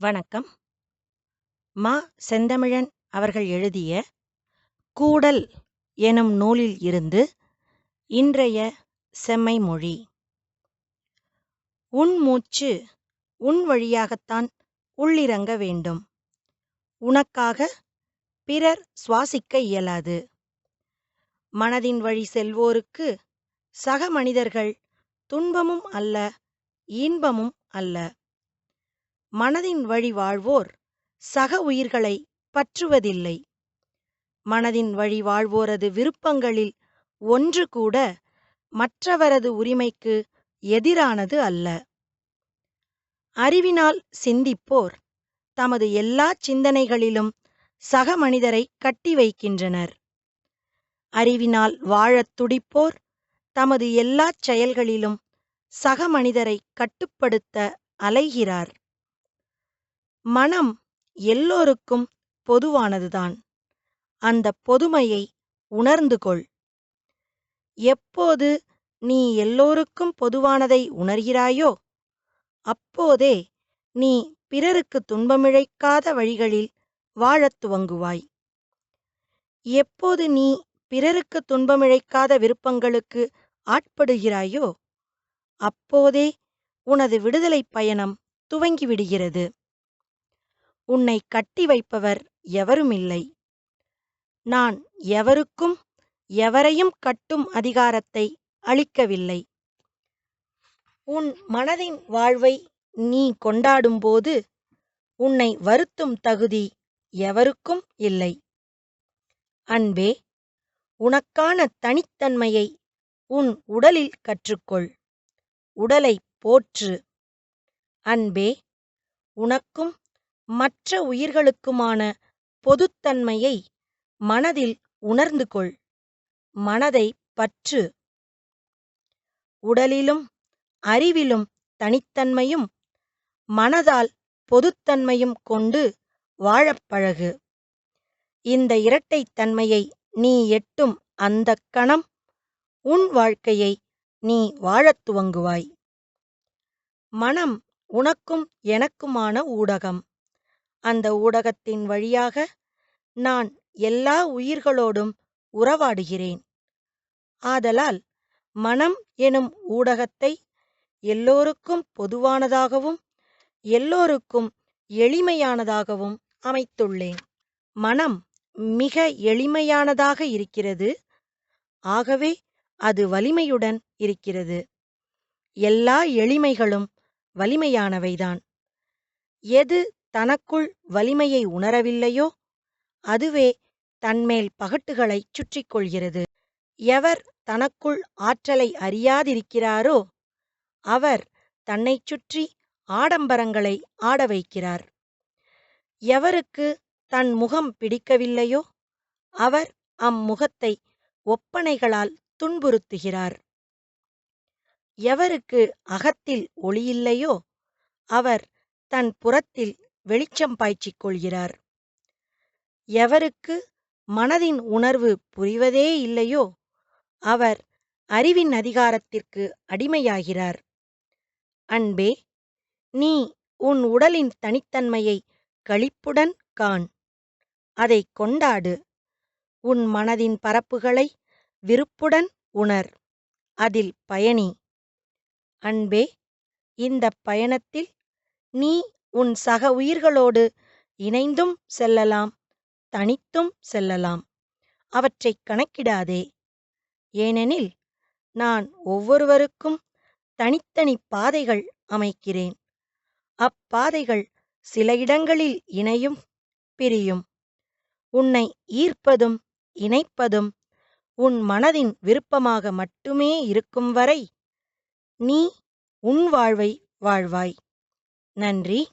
வணக்கம். மா செந்தமிழன் அவர்கள் எழுதிய கூடல் எனும் நூலில் இருந்து இன்றைய செம்மைமொழி உன் மூச்சு உன் வழியாகத்தான் உள்ளிறங்க வேண்டும். உனக்காக பிறர் சுவாசிக்க இயலாது. மனதின் வழி செல்வோருக்கு சக மனிதர்கள் துன்பமும் அல்ல இன்பமும் அல்ல. மனதின் வழி வாழ்வோர் சக உயிர்களை பற்றுவதில்லை. மனதின் வழி வாழ்வோரது விருப்பங்களில் ஒன்று கூட மற்றவரது உரிமைக்கு எதிரானது அல்ல. அறிவினால் சிந்திப்போர் தமது எல்லா சிந்தனைகளிலும் சக மனிதரை கட்டி வைக்கின்றனர். அறிவினால் வாழத் துடிப்போர் தமது எல்லாச் செயல்களிலும் சக மனிதரை கட்டுப்படுத்த அலைகிறார். மனம் எல்லோருக்கும் பொதுவானதுதான். அந்த பொதுமையை உணர்ந்து கொள். எப்போது நீ எல்லோருக்கும் பொதுவானதை உணர்கிறாயோ அப்போதே நீ பிறருக்கு துன்பமிழைக்காத வழிகளில் வாழத் துவங்குவாய். எப்போது நீ பிறருக்கு துன்பமிழைக்காத விருப்பங்களுக்கு ஆட்படுகிறாயோ அப்போதே உனது விடுதலை பயணம் துவங்கிவிடுகிறது. உன்னை கட்டி வைப்பவர் எவருமில்லை. நான் எவருக்கும் எவரையும் கட்டும் அதிகாரத்தை அளிக்கவில்லை. உன் மனதின் வாழ்வை நீ கொண்டாடும்போது உன்னை வருத்தும் தகுதி எவருக்கும் இல்லை. அன்பே உனக்கான தனித்தன்மையை உன் உடலில் கற்றுக்கொள். உடலை போற்று. அன்பே உனக்கும் மற்ற உயிர்களுக்குமான பொதுத்தன்மையை மனதில் உணர்ந்து கொள். மனதை பற்று. உடலிலும் அறிவிலும் தனித்தன்மையும் மனதால் பொதுத்தன்மையும் கொண்டு வாழப் பழகு. இந்த இரட்டைத்தன்மையை நீ எட்டும் அந்தக் கணம் உன் வாழ்க்கையை நீ வாழத் துவங்குவாய். மனம் உனக்கும் எனக்குமான ஊடகம். அந்த ஊடகத்தின் வழியாக நான் எல்லா உயிர்களோடும் உறவாடுகிறேன். ஆதலால் மனம் எனும் ஊடகத்தை எல்லோருக்கும் பொதுவானதாகவும் எல்லோருக்கும் எளிமையானதாகவும் அமைத்துள்ளேன். மனம் மிக எளிமையானதாக இருக்கிறது. ஆகவே அது வலிமையுடன் இருக்கிறது. எல்லா எளிமைகளும் வலிமையானவைதான். எது தனக்குள் வலிமையை உணரவில்லையோ? அதுவே தன்மேல் பகட்டுகளைச் சுற்றிக் கொள்கிறது எவர் தனக்குள் ஆற்றலை அறியாதிருக்கிறாரோ அவர் தன்னைச் சுற்றி ஆடம்பரங்களை ஆட வைக்கிறார். எவருக்கு தன் முகம் பிடிக்கவில்லையோ அவர் அம்முகத்தை ஒப்பனைகளால் துன்புறுத்துகிறார். எவருக்கு அகத்தில் ஒளியில்லையோ அவர் தன் புறத்தில் வெளிச்சம் பாய்ச்சிக் கொள்கிறார். எவருக்கு மனதின் உணர்வு புரிவதே இல்லையோ அவர் அறிவின் அதிகாரத்திற்கு அடிமையாகிறார். அன்பே நீ உன் உடலின் தனித்தன்மையை களிப்புடன் காண். அதை கொண்டாடு. உன் மனதின் பரப்புகளை விருப்புடன் உணர். அதில் பயணி. அன்பே இந்த பயணத்தில் நீ உன் சக உயிர்களோடு இணைந்தும் செல்லலாம் தனித்தும் செல்லலாம். அவற்றைக் கணக்கிடாதே. ஏனெனில் நான் ஒவ்வொருவருக்கும் தனித்தனி பாதைகள் அமைக்கிறேன். அப்பாதைகள் சில இடங்களில் இணையும் பிரியும். உன்னை ஈர்ப்பதும் இணைப்பதும் உன் மனதின் விருப்பமாக மட்டுமே இருக்கும் வரை நீ உன் வாழ்வை வாழ்வாய். நன்றி.